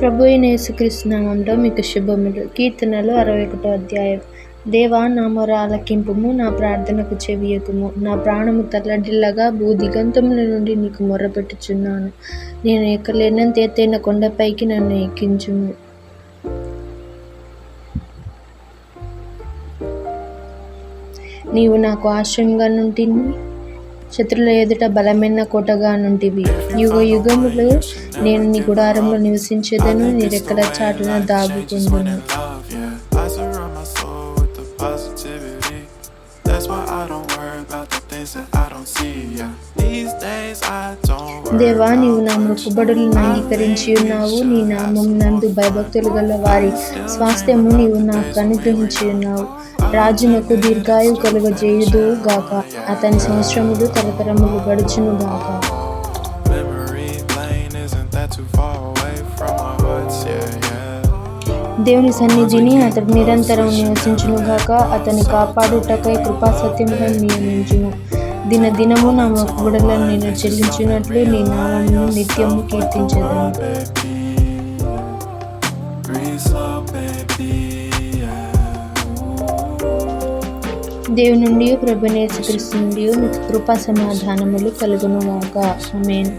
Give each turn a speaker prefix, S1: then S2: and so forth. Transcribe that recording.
S1: ప్రభు అయిన మీకు శుభములు. కీర్తనలు అరవై ఒకటో అధ్యాయం. దేవా నా మొర ఆలకింపుము నా ప్రార్థనకు చెవియకుము. నా ప్రాణము తల్లడిల్లగా భూ దిగంతముల నుండి నీకు మొర్రపెట్టుచున్నాను నేను ఎక్కలేనంత ఎత్తైన కొండపైకి నన్ను ఎక్కించుము. నీవు నాకు ఆశ్రయంగా నుండి శత్రుల ఎదుట బలమైన కోటగా నుంటివి. యుగ యుగములు నేను నీ గుడారంలో నివసించేదను నీరెక్కడ చాటున
S2: దాగుతుందను
S1: దేవా నీవు నా మొక్కుబడులను అంగీకరించి ఉన్నావు నీ నామం నందు భయభక్తులు గల వారి స్వాస్థ్యము నీవు నాకు అనుగ్రహించి ఉన్నావు రాజునకు దీర్ఘాయు కలుగజేయుదు గాక. అతని సంవత్సరములు తరతరములు గడుచును గాక. దేవుని సన్నిధిని అతడు నిరంతరం నివసించునుగాక అతని కాపాడుటకై కృపా సత్యములను నియమించును దిన దినము నా మొక్కుబడులను నేను చెల్లించినట్లు నీ నామమును నిత్యము కీర్తించదను దేవుని నుండి ప్రభునేసు క్రీస్తు నుండి మీకు కృపా సమాధానములు కలుగును గాక ఆమేన్.